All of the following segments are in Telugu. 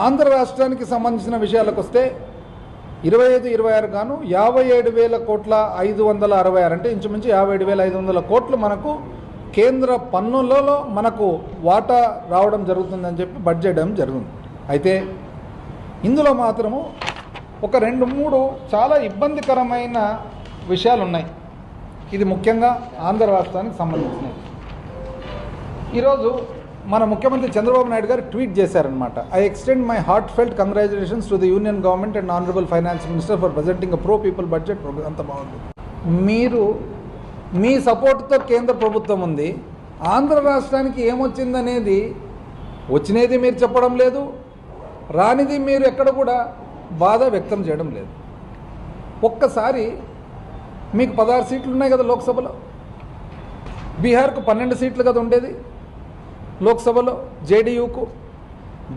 ఆంధ్ర రాష్ట్రానికి సంబంధించిన విషయాలకు వస్తే ఇరవై ఐదు ఇరవై ఆరు గాను యాభై ఏడు వేల కోట్ల ఐదు వందల అరవై ఆరు అంటే ఇంచుమించు యాభై ఏడు వేల ఐదు వందల కోట్లు మనకు కేంద్ర పన్నులలో మనకు వాటా రావడం జరుగుతుందని చెప్పి బడ్జెట్ జరుగుతుంది. అయితే ఇందులో మాత్రము ఒక రెండు మూడు చాలా ఇబ్బందికరమైన విషయాలు ఉన్నాయి ఇది ముఖ్యంగా ఆంధ్ర రాష్ట్రానికి సంబంధించినవి. ఈరోజు మన ముఖ్యమంత్రి చంద్రబాబు నాయుడు గారు ట్వీట్ చేశారనమాట I extend my heartfelt congratulations to the union government and honourable finance minister for presenting pro people budget అంత బాగుంది. మీరు మీ సపోర్ట్తో కేంద్ర ప్రభుత్వం ఉంది. ఆంధ్ర రాష్ట్రానికి ఏమొచ్చిందనేది వచ్చినది మీరు చెప్పడం లేదు. రానిది మీరు ఎక్కడ కూడా బాధ వ్యక్తం చేయడం లేదు. ఒక్కసారి మీకు పదహారు సీట్లు ఉన్నాయి కదా లోక్సభలో. బీహార్కు పన్నెండు సీట్లు కదా ఉండేది. లోక్సభలో జేడీయూకు.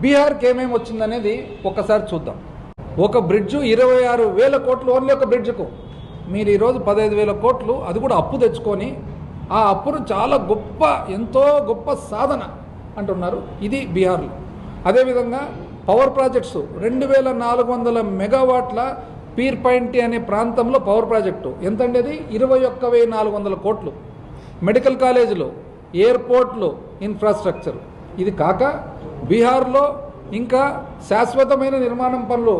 బీహార్కి ఏమేమి వచ్చిందనేది ఒకసారి చూద్దాం. ఒక బ్రిడ్జు ఇరవై ఆరు వేల కోట్లు ఓన్లీ ఒక బ్రిడ్జ్కు. మీరు ఈరోజు పదహైదు వేల కోట్లు అది కూడా అప్పు తెచ్చుకొని ఆ అప్పును చాలా గొప్ప ఎంతో గొప్ప సాధన అంటున్నారు. ఇది బీహార్లో. అదేవిధంగా పవర్ ప్రాజెక్ట్స్ రెండు వేల నాలుగు వందల మెగావాట్ల పీర్ పాయింట్ అనే ప్రాంతంలో పవర్ ప్రాజెక్టు. ఎంతండి అది? ఇరవై ఒక్క వెయ్యి నాలుగు వందల కోట్లు. మెడికల్ కాలేజీలు ఎయిర్పోర్ట్లు ఇన్ఫ్రాస్ట్రక్చర్ ఇది కాక బీహార్లో ఇంకా శాశ్వతమైన నిర్మాణం పనులు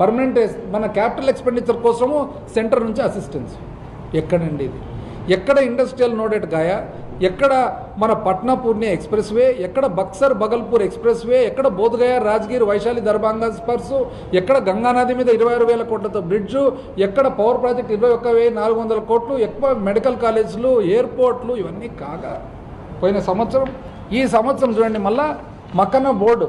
పర్మనెంట్ మన క్యాపిటల్ ఎక్స్పెండిచర్ కోసము సెంటర్ నుంచి అసిస్టెన్స్ ఎక్కడండి ఇది? ఎక్కడ ఇండస్ట్రియల్ నోడెట్ గాయ ఎక్కడ మన పట్నా పూర్ణి ఎక్స్ప్రెస్ వే ఎక్కడ బక్సర్ బగల్పూర్ ఎక్స్ప్రెస్ వే ఎక్కడ బోధగయ రాజగిర్ వైశాలి దర్భంగా స్పర్స్ ఎక్కడ గంగానది మీద ఇరవై ఆరు వేల కోట్లతో బ్రిడ్జు ఎక్కడ పవర్ ప్రాజెక్ట్ ఇరవై ఒక్క వెయ్యి నాలుగు వందల కోట్లు? ఎక్కువ మెడికల్ కాలేజీలు ఎయిర్పోర్ట్లు ఇవన్నీ కాగా. పోయిన సంవత్సరం ఈ సంవత్సరం చూడండి మళ్ళా మక్కన బోర్డు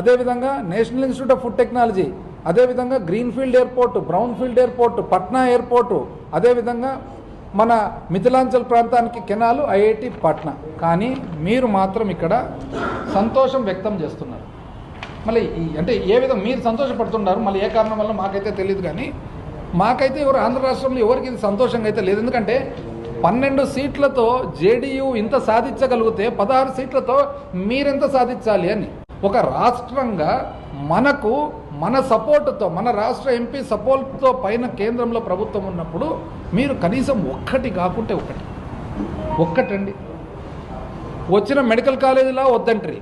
అదేవిధంగా national institute of food technology అదేవిధంగా greenfield airport brownfield airport Patna airport అదేవిధంగా మన మిథిలాంచల్ ప్రాంతానికి కెనాలు ఐఐటి పట్నా. కానీ మీరు మాత్రం ఇక్కడ సంతోషం వ్యక్తం చేస్తున్నారు. మళ్ళీ ఈ అంటే ఏ విధంగా మీరు సంతోషపడుతున్నారు మళ్ళీ ఏ కారణం వల్ల మాకైతే తెలియదు కానీ మాకైతే ఎవరు ఆంధ్ర రాష్ట్రంలో ఎవరికి ఇది సంతోషంగా అయితే లేదు. ఎందుకంటే పన్నెండు సీట్లతో జేడీయూ ఇంత సాధించగలిగితే పదహారు సీట్లతో మీరెంత సాధించాలి అని. ఒక రాష్ట్రంగా మనకు మన సపోర్టుతో మన రాష్ట్ర ఎంపీ సపోర్ట్తో పైన కేంద్రంలో ప్రభుత్వం ఉన్నప్పుడు మీరు కనీసం ఒక్కటి కాకుంటే ఒకటి ఒక్కటండి. వచ్చిన మెడికల్ కాలేజీలా వద్దంట్రీ.